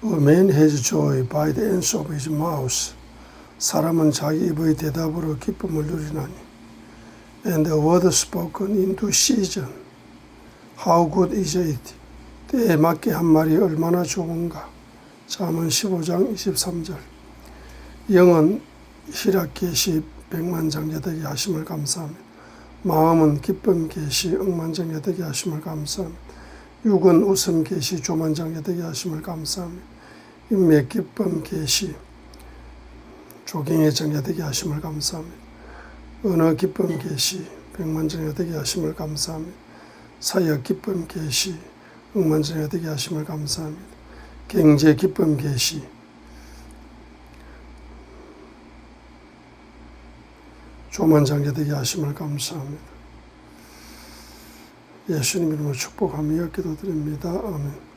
Man has joy by the answer of his mouth. 사람은 자기 입의 대답으로 기쁨을 누리나니. And the word spoken into season. How good is it? 때에 맞게 한 말이 얼마나 좋은가. 잠언 15장 23절. 영은 희락 계시 백만장자 되게 하심을 감사합니다. 마음은 기쁨 계시 억만장자 되게 하심을 감사합니다. 육은 웃음 계시 조만장자 되게 하심을 감사합니다. 인맥 기쁨 계시 조경의 장자 되게 하심을 감사합니다. 언어 기쁨 계시 백만장자 되게 하심을 감사합니다. 사역 기쁨 계시 억만장자 되게 하심을 감사합니다. 경제 기쁨 계시 조만장자 되게 하심을 감사합니다. 예수님 이름으로 축복하며 기도드립니다. 아멘.